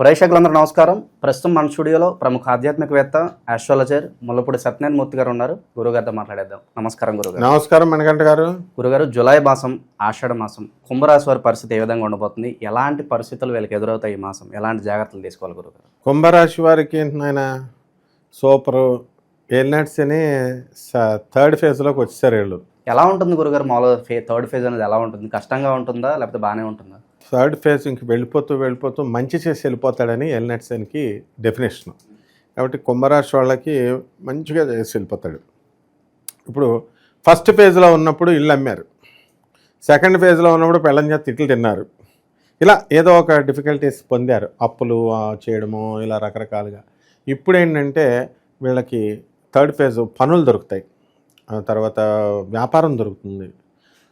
ప్రేక్షకులందరూ నమస్కారం. ప్రస్తుతం మన స్టూడియోలో ప్రముఖ ఆధ్యాత్మికవేత్త ఆస్ట్రాలజర్ ముల్లపూడి సత్యనారాయణ మూర్తి గారు ఉన్నారు. గురుగారితో మాట్లాడేద్దాం. నమస్కారం గురుగారు. నమస్కారం మణికంఠ గారు. గురుగారు జూలై మాసం ఆషాఢ మాసం కుంభరాశి వారి పరిస్థితి ఏ విధంగా ఉండబోతుంది? ఎలాంటి పరిస్థితులు వీళ్ళకి ఎదురవుతాయి ఈ మాసం? ఎలాంటి జాగ్రత్తలు తీసుకోవాలి గురుగారు? కుంభరాశి వారికి ఏంటన్నాయన? సూపరు. ఏలినట్స్ అని థర్డ్ ఫేజ్లోకి వచ్చేసారు వీళ్ళు. ఎలా ఉంటుంది గురుగారు? మామూలుగా థర్డ్ ఫేజ్ అనేది ఎలా ఉంటుంది? కష్టంగా ఉంటుందా? లేకపోతే బాగానే ఉంటుందా? థర్డ్ ఫేజ్ ఇంక వెళ్ళిపోతూ వెళ్ళిపోతూ మంచి చేసి వెళ్ళిపోతాడని ఎల్నట్స్ సెన్కి డెఫినేషన్. కాబట్టి కుంభరాశి వాళ్ళకి మంచిగా చేసి వెళ్ళిపోతాడు. ఇప్పుడు ఫస్ట్ ఫేజ్లో ఉన్నప్పుడు ఇల్లు అమ్మారు. సెకండ్ ఫేజ్లో ఉన్నప్పుడు పెళ్ళం చేత తిట్లు తిన్నారు. ఇలా ఏదో ఒక డిఫికల్టీస్ పొందారు. అప్పులు చేయడము ఇలా రకరకాలుగా. ఇప్పుడు ఏంటంటే వీళ్ళకి థర్డ్ ఫేజ్ పనులు దొరుకుతాయి. ఆ తర్వాత వ్యాపారం దొరుకుతుంది.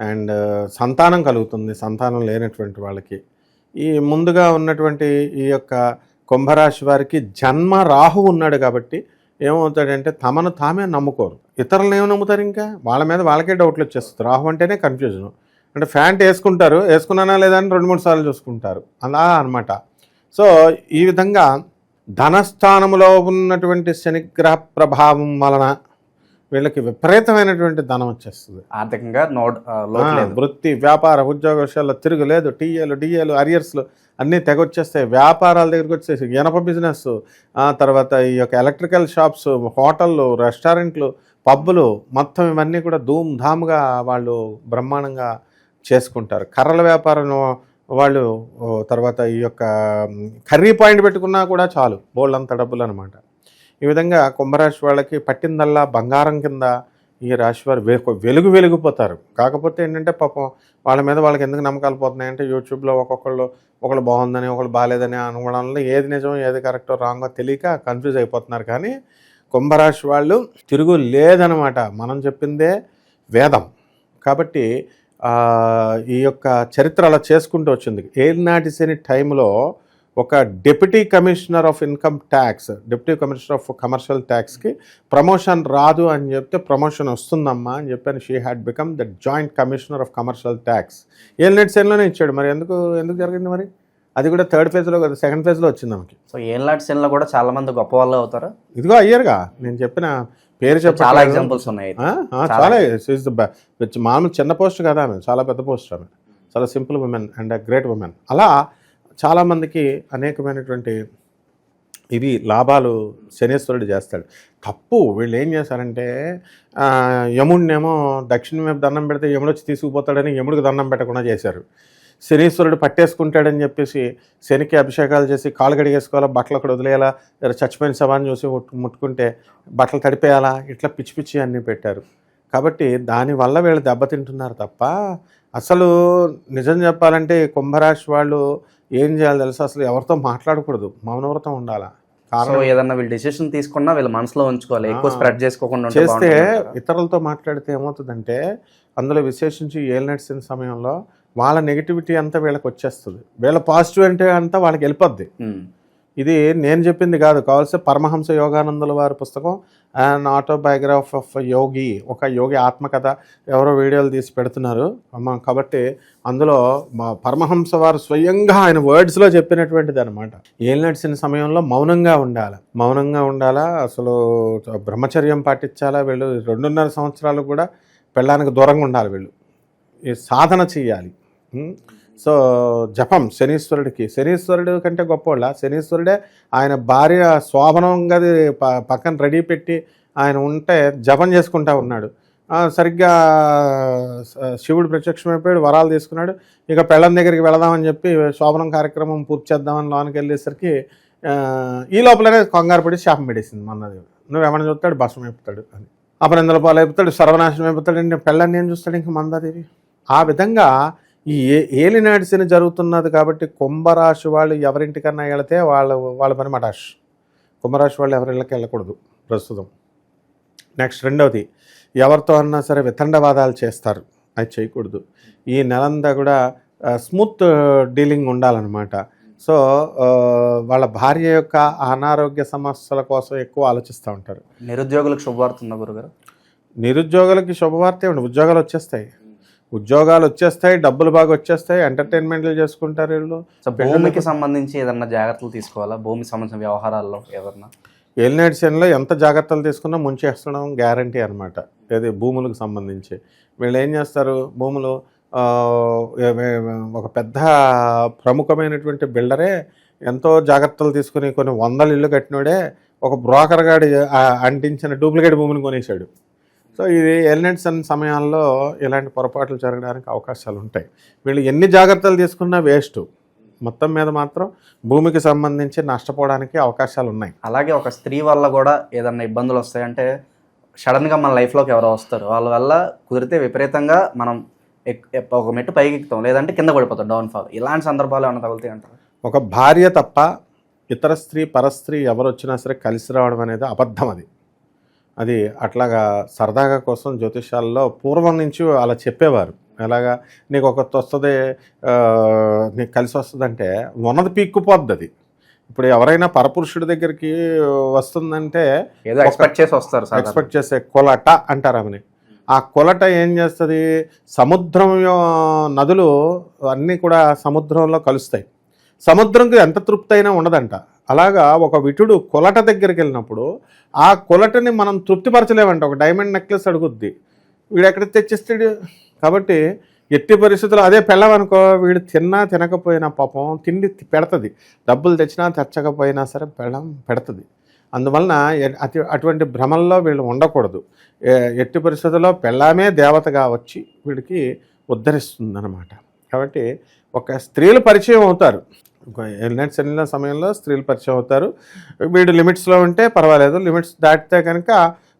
అండ్ సంతానం కలుగుతుంది సంతానం లేనటువంటి వాళ్ళకి. ఈ ముందుగా ఉన్నటువంటి ఈ యొక్క కుంభరాశి వారికి జన్మ రాహు ఉన్నాడు కాబట్టి ఏమవుతాడంటే తమను తామే నమ్ముకోరు. ఇతరులను ఏమి నమ్ముతారు ఇంకా? వాళ్ళ మీద వాళ్ళకే డౌట్లు వచ్చేస్తుంది రాహు అంటేనే కన్ఫ్యూజన్ అంటే ఫ్యాంట్ వేసుకుంటారు వేసుకున్నానా లేదా అని రెండు మూడు సార్లు చూసుకుంటారు. అలా అనమాట సో ఈ విధంగా ధనస్థానంలో ఉన్నటువంటి శనిగ్రహ ప్రభావం వలన వీళ్ళకి విపరీతమైనటువంటి ధనం వచ్చేస్తుంది. ఆర్థికంగా నోట్ వృత్తి వ్యాపార ఉద్యోగ విషయాల్లో తిరుగులేదు టీఏలు డిఏలు అరియర్స్లు అన్నీ తెగొచ్చేస్తాయి. వ్యాపారాల దగ్గరికి వచ్చేసి ఇనప బిజినెస్ ఆ తర్వాత ఈ యొక్క ఎలక్ట్రికల్ షాప్స్ హోటళ్ళు రెస్టారెంట్లు పబ్బులు మొత్తం ఇవన్నీ కూడా ధూమ్ ధామ్గా వాళ్ళు బ్రహ్మాండంగా చేసుకుంటారు. కర్రల వ్యాపారం వాళ్ళు తర్వాత ఈ యొక్క కర్రీ పాయింట్ పెట్టుకున్నా కూడా చాలు. బోల్డ్ అంత డబ్బులు అనమాట ఈ విధంగా కుంభరాశి వాళ్ళకి పట్టిందల్లా బంగారం కింద ఈ రాశి వారు వెలుగు వెలిగిపోతారు. కాకపోతే ఏంటంటే పాపం వాళ్ళ మీద వాళ్ళకి ఎందుకు నమ్మకాలు పోతున్నాయంటే యూట్యూబ్లో ఒక్కొక్కళ్ళు ఒకళ్ళు బాగుందని ఒకళ్ళు బాగాలేదని అనుకోవడం వల్ల ఏది నిజం ఏది కరెక్టో రాంగో తెలియక కన్ఫ్యూజ్ అయిపోతున్నారు. కానీ కుంభరాశి వాళ్ళు తిరుగు లేదనమాట. మనం చెప్పిందే వేదం. కాబట్టి ఈ యొక్క చరిత్ర అలా చేసుకుంటూ వచ్చింది. ఏనాటి శని టైంలో ఒక deputy commissioner of income tax deputy commissioner of commercial ట్యాక్స్కి promotion రాదు అని చెప్తే ప్రమోషన్ వస్తుందమ్మా అని చెప్పని she had become the joint commissioner of commercial tax ఏలినెట్ సెన్లోనే ఇచ్చాడు. మరి ఎందుకు ఎందుకు జరిగింది మరి? అది కూడా థర్డ్ ఫేజ్లో కదా సెకండ్ ఫేజ్లో వచ్చింది ఆమెకి. సో ఏళ్ళనాటి శనిలో కూడా చాలా మంది గొప్ప వాళ్ళు అవుతారు? ఇదిగో అయ్యారుగా. నేను చెప్పిన పేరు చెప్ప చాలా ఎగ్జాంపుల్స్ ఉన్నాయి చాలా మామూలు చిన్న పోస్ట్ కదా ఆమె. చాలా పెద్ద పోస్ట్ ఆమె. చాలా simple women and great women అలా చాలామందికి అనేకమైనటువంటి ఇవి లాభాలు శనేశ్వరుడు చేస్తాడు. తప్పు వీళ్ళు ఏం చేశారంటే యముడినేమో దక్షిణ వైపు దండం పెడితే యముడు వచ్చి తీసుకుపోతాడని యముడికి దండం పెట్టకుండా చేశారు. శనీశ్వరుడు పట్టేసుకుంటాడని చెప్పేసి శనికి అభిషేకాలు చేసి కాలు కడిగేసుకోవాలా బట్టలు అక్కడ వదిలేయాలా లేదా చచ్చిపోయిన శవాన్ని చూసి ముట్టుకుంటే బట్టలు తడిపేయాలా ఇట్లా పిచ్చి పిచ్చి అన్నీ పెట్టారు. కాబట్టి దానివల్ల వీళ్ళు దెబ్బతింటున్నారు తప్ప అసలు నిజం చెప్పాలంటే కుంభరాశి వాళ్ళు ఏం చేయాలి తెలుసు? అసలు ఎవరితో మాట్లాడకూడదు. మౌనవ్రతం ఉండాలా? కారణం? ఏదన్నా వీళ్ళు డిసిషన్ తీసుకున్నా వీళ్ళు మనసులో ఉంచుకోవాలి. ఎక్కువ. స్ప్రెడ్ చేసుకోకుండా చేస్తే? ఇతరులతో మాట్లాడితే ఏమవుతుందంటే అందులో విశేషించి ఏలినట్సిన సమయంలో వాళ్ళ నెగిటివిటీ అంతా వీళ్ళకి వచ్చేస్తుంది. వీళ్ళ పాజిటివ్ అంటే అంతా వాళ్ళకి వెళ్ళిపోద్ది. ఇది నేను చెప్పింది కాదు కావాల్సి పరమహంస యోగానందుల వారి పుస్తకం అండ్ ఆటోబయోగ్రాఫ్ ఆఫ్ యోగి ఒక యోగి ఆత్మకథ ఎవరో వీడియోలు తీసి పెడుతున్నారు. కాబట్టి అందులో మా పరమహంస వారు స్వయంగా ఆయన వర్డ్స్లో చెప్పినటువంటిది అనమాట ఏం నడిచిన సమయంలో మౌనంగా ఉండాలి. మౌనంగా ఉండాలా? అసలు బ్రహ్మచర్యం పాటించాలా వీళ్ళు? రెండున్నర సంవత్సరాలు కూడా పెళ్ళానికి దూరంగా ఉండాలి వీళ్ళు. ఈ సాధన చేయాలి. సో జపం శనీశ్వరుడికి. శనీశ్వరుడు కంటే గొప్పవాళ్ళ శనీశ్వరుడే ఆయన భార్య శోభనం గది పక్కన రెడీ పెట్టి ఆయన ఉంటే జపం చేసుకుంటా ఉన్నాడు. సరిగ్గా శివుడు ప్రత్యక్షమైపోయాడు వరాలు తీసుకున్నాడు. ఇక పెళ్ళం దగ్గరికి వెళదామని చెప్పి శోభనం కార్యక్రమం పూర్తి చేద్దామని లోనికి వెళ్ళేసరికి ఈ లోపలనే కంగారు పడి శాపం పెట్టేసింది మన్నది నువ్వేమైనా చూస్తాడు భస్మం అయిపోతాడు అని. అపరిందల పాలు అయిపోతాడు సర్వనాశనం అయిపోతాడు అంటే పెళ్ళాన్ని ఏం చూస్తాడు ఇంక మందాదేవి? ఆ విధంగా ఈ ఏ ఏలినాటి శని జరుగుతున్నది కాబట్టి కుంభరాశి వాళ్ళు ఎవరింటికన్నా వెళితే వాళ్ళ వాళ్ళ పని మటాష్. కుంభరాశి వాళ్ళు ఎవరిళ్ళకి వెళ్ళకూడదు ప్రస్తుతం. నెక్స్ట్ రెండవది ఎవరితో అన్నా సరే వితండవాదాలు చేస్తారు. అది చేయకూడదు. ఈ నెలంతా కూడా స్మూత్ డీలింగ్ ఉండాలన్నమాట. సో వాళ్ళ భార్య యొక్క అనారోగ్య సమస్యల కోసం ఎక్కువ ఆలోచిస్తూ ఉంటారు. నిరుద్యోగులకు శుభవార్త ఉందా గురుగారు? నిరుద్యోగులకి శుభవార్త ఏమిటి ఉద్యోగాలు వచ్చేస్తాయి. ఉద్యోగాలు వచ్చేస్తాయి డబ్బులు బాగా వచ్చేస్తాయి ఎంటర్టైన్మెంట్లు చేసుకుంటారు వీళ్ళు. భూమికి సంబంధించి ఏదన్నా జాగ్రత్తలు తీసుకోవాలా? భూమికి సంబంధించిన వ్యవహారాల్లో ఏదన్నా ఏలినాటి శనిలో ఎంత జాగ్రత్తలు తీసుకున్నా ముంచేస్తడం గ్యారంటీ అనమాట ఏది భూములకు సంబంధించి. వీళ్ళు ఏం చేస్తారు? భూములు ఒక పెద్ద ప్రముఖమైనటువంటి బిల్డరే ఎంతో జాగ్రత్తలు తీసుకుని కొన్ని వందల ఇల్లు కట్టినోడే ఒక బ్రోకర్ గాడి అంటించిన డూప్లికేట్ భూమిని కొనేశాడు. సో ఇది ఎలినెంట్స్ అన్న సమయాల్లో ఇలాంటి పొరపాట్లు జరగడానికి అవకాశాలు ఉంటాయి. వీళ్ళు ఎన్ని జాగ్రత్తలు తీసుకున్నా వేస్ట్. మొత్తం మీద మాత్రం భూమికి సంబంధించి నష్టపోవడానికి అవకాశాలు ఉన్నాయి. అలాగే ఒక స్త్రీ వల్ల కూడా ఏదన్నా ఇబ్బందులు వస్తాయంటే సడన్గా మన లైఫ్లోకి ఎవరో వస్తారు. వాళ్ళ వల్ల కుదిరితే విపరీతంగా మనం ఒక మెట్టు పైకి ఎక్కుతాం. లేదంటే కింద పడిపోతాం డౌన్ఫాల్ ఇలాంటి సందర్భాలు ఏమైనా తగులుతాయి అంటారు? ఒక భార్య తప్ప ఇతర స్త్రీ పరస్త్రీ ఎవరు వచ్చినా సరే కలిసి రావడం అనేది అబద్ధం అది. అది అట్లాగా సరదాగా కోసం జ్యోతిషాల్లో పూర్వం నుంచి అలా చెప్పేవారు. ఎలాగా నీకు ఒక వస్తుంది నీకు కలిసి వస్తుందంటే ఉన్నది పీక్కుపోద్ది అది ఇప్పుడు ఎవరైనా పరపురుషుడి దగ్గరికి వస్తుందంటే ఏదో ఎక్స్పెక్ట్ చేసి వస్తారు ఎక్స్పెక్ట్ చేసే కొలట అంటారు ఆమెని. ఆ కొలట ఏం చేస్తుంది? సముద్రం నదులు అన్నీ కూడా సముద్రంలో కలుస్తాయి. సముద్రంకి ఎంత తృప్తి అయినా ఉండదంట. అలాగా ఒక విటుడు కొలట దగ్గరికి వెళ్ళినప్పుడు ఆ కొలటని మనం తృప్తిపరచలేమంట. ఒక డైమండ్ నెక్లెస్ అడుగుద్ది. వీడు ఎక్కడ తెచ్చిస్తాడు? కాబట్టి ఎట్టి పరిస్థితుల్లో అదే పెళ్ళవనుకో వీడు తిన్నా తినకపోయినా పాపం తిండి పెడతది. డబ్బులు తెచ్చినా తెచ్చకపోయినా సరే పెళ్ళం పెడతది. అందువలన అతి అటువంటి భ్రమల్లో వీళ్ళు ఉండకూడదు. ఎట్టి పరిస్థితుల్లో పెళ్ళామే దేవతగా వచ్చి వీడికి ఉద్ధరిస్తుంది కాబట్టి ఒక స్త్రీలు పరిచయం అవుతారు. ఎల్నెట్ వెళ్ళిన సమయంలో స్త్రీలు పరిచయం అవుతారు. వీడు లిమిట్స్లో ఉంటే పర్వాలేదు. లిమిట్స్ దాటితే కనుక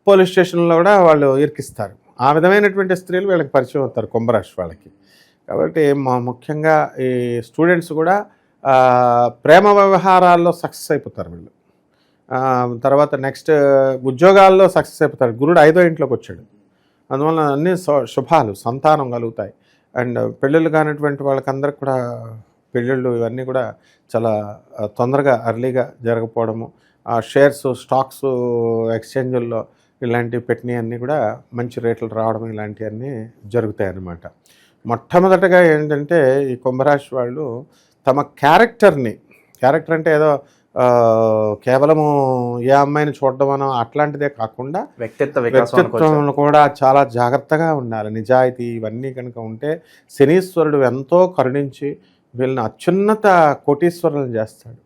పోలీస్ స్టేషన్లో కూడా వాళ్ళు ఇరికిస్తారు. ఆ విధమైనటువంటి స్త్రీలు వీళ్ళకి పరిచయం అవుతారు కుంభరాశి వాళ్ళకి. కాబట్టి మా ముఖ్యంగా ఈ స్టూడెంట్స్ కూడా ప్రేమ వ్యవహారాల్లో సక్సెస్ అయిపోతారు వీళ్ళు. తర్వాత నెక్స్ట్ ఉద్యోగాల్లో సక్సెస్ అయిపోతారు. గురుడు ఐదో ఇంట్లోకి వచ్చాడు. అందువల్ల అన్ని శుభాలు సంతానం కలుగుతాయి. అండ్ పెళ్ళిళ్ళు కానిటువంటి వాళ్ళకందరికి కూడా పెళ్ళిళ్ళు ఇవన్నీ కూడా చాలా తొందరగా అర్లీగా జరగకపోవడము ఆ షేర్స్ స్టాక్స్ ఎక్స్చేంజుల్లో ఇలాంటివి పెట్టినవన్నీ కూడా మంచి రేట్లు రావడం ఇలాంటివన్నీ జరుగుతాయి అన్నమాట మొట్టమొదటగా ఏంటంటే ఈ కుంభరాశి వాళ్ళు తమ క్యారెక్టర్ని క్యారెక్టర్ అంటే ఏదో కేవలము ఏ అమ్మాయిని చూడడం అట్లాంటిదే కాకుండా వ్యక్తిత్వ వ్యక్తిత్వం కూడా చాలా జాగ్రత్తగా ఉండాలి. నిజాయితీ ఇవన్నీ కనుక ఉంటే శనీశ్వరుడు ఎంతో కరుణించి వీళ్ళని అత్యున్నత కోటీశ్వరులను చేస్తాడు.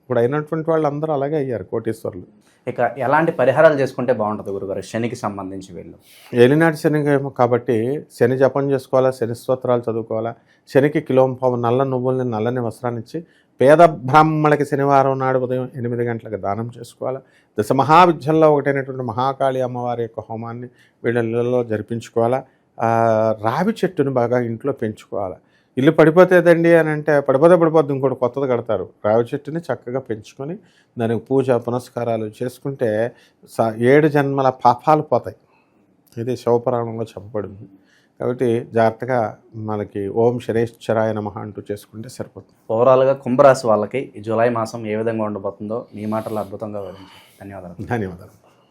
ఇప్పుడు అయినటువంటి వాళ్ళు అందరూ అలాగే అయ్యారు కోటీశ్వరులు. ఇక ఎలాంటి పరిహారాలు చేసుకుంటే బాగుంటుంది గురుగారు? శనికి సంబంధించి వీళ్ళు. ఏలినాటి శని కాబట్టి శని జపం చేసుకోవాలా శని స్తోత్రాలు చదువుకోవాలా శనికి కిలోంపావు నల్ల నువ్వుల్ని నల్లని వస్త్రాన్ని ఇచ్చి పేద బ్రాహ్మణులకి శనివారం నాడు ఉదయం ఎనిమిది గంటలకు దానం చేసుకోవాలా దశ మహావిద్యల్లో ఒకటైనటువంటి మహాకాళి అమ్మవారి యొక్క హోమాన్ని వీళ్ళ జరిపించుకోవాలా రావి చెట్టును బాగా ఇంట్లో పెంచుకోవాలా ఇల్లు పడిపోతేదండి అని అంటే పడిపోతే పడిపోద్ది ఇంకోటి కొత్తది కడతారు. రావి చెట్టుని చక్కగా పెంచుకొని దానికి పూజ పునస్కారాలు చేసుకుంటే ఏడు జన్మల పాపాలు పోతాయి. ఇది శివపురాణంలో చెప్పబడింది. కాబట్టి జాగ్రత్తగా మనకి ఓం శనేశ్వరాయ నమ అంటూ చేసుకుంటే సరిపోతుంది. ఓవరాల్గా కుంభరాశి వాళ్ళకి ఈ జూలై మాసం ఏ విధంగా ఉండబోతుందో మీ మాటలు అద్భుతంగా వివరించారు. ధన్యవాదాలు. ధన్యవాదాలు.